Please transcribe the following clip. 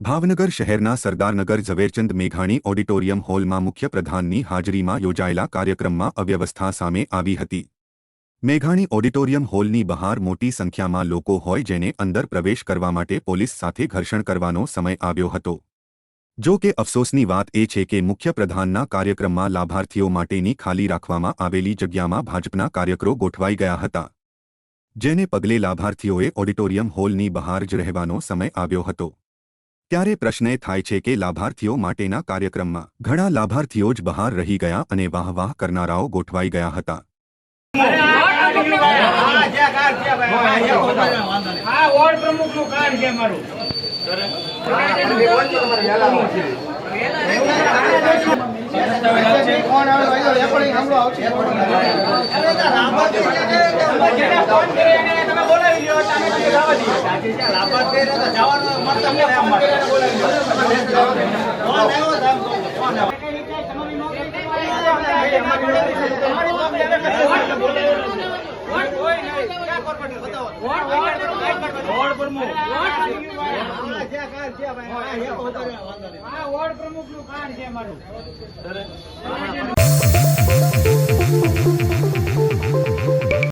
ભાવનગર શહેરના સરદારનગર ઝવેરચંદ મેઘાણી ઓડિટોરિયમ હોલમાં મુખ્ય પ્રધાનની હાજરીમાં યોજાયેલા કાર્યક્રમમાં અવ્યવસ્થા સામે આવી હતી. મેઘાણી ઓડિટોરિયમ હોલની બહાર મોટી સંખ્યામાં લોકો હોય જેને અંદર પ્રવેશ કરવા માટે પોલીસ સાથે ઘર્ષણ કરવાનો સમય આવ્યો હતો. જો કે અફસોસની વાત એ છે કે મુખ્ય પ્રધાનના કાર્યક્રમમાં લાભાર્થીઓ માટેની ખાલી રાખવામાં આવેલી જગ્યામાં ભાજપના કાર્યકરો ગોઠવાઈ ગયા હતા. જેને પગલે લાભાર્થીઓએ ઓડિટોરિયમ હોલની બહાર જ રહેવાનો સમય આવ્યો હતો. ત્યારે પ્રશ્ન થાય છે કે લાભાર્થીઓ માટેના કાર્યક્રમમાં ઘણા લાભાર્થીઓ જ બહાર રહી ગયા અને વાહ વાહ કરનારાઓ ગોઠવાઈ ગયા હતા. આ વોર્ડ પ્રમુખ કાર્ડ છે મારું. જેને ફોન વોર્ડ પ્રમુખનું કાર્ડ છે મારું